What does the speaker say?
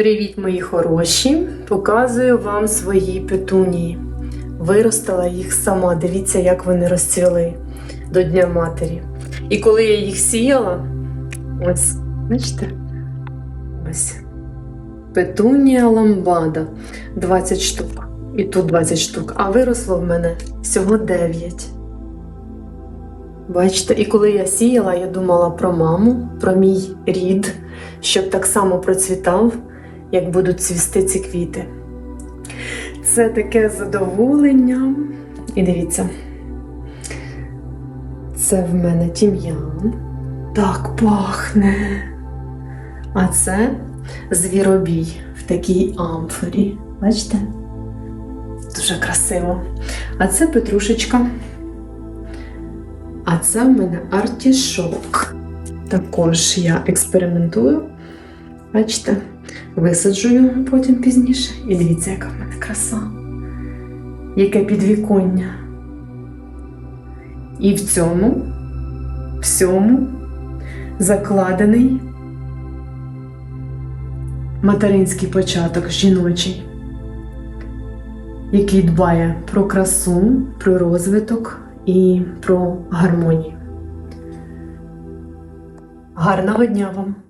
Привіт, мої хороші! Показую вам свої петунії. Виростила їх сама. Дивіться, як вони розцвіли до Дня Матері. І коли я їх сіяла, ось, бачите? Ось. Петунія ламбада 20 штук. І тут 20 штук. А виросло в мене всього 9. Бачите, і коли я сіяла, я думала про маму, про мій рід, щоб так само процвітав, як будуть цвісти ці квіти. Це таке задоволення. І дивіться, це в мене тім'ян. Так пахне. А це звіробій в такій амфорі. Бачите? Дуже красиво. А це петрушечка. А це в мене артішок. Також я експериментую. Бачите, висаджу його потім пізніше. І дивіться, яка в мене краса. Яке підвіконня. І в цьому всьому закладений материнський початок жіночий, який дбає про красу, про розвиток і про гармонію. Гарного дня вам!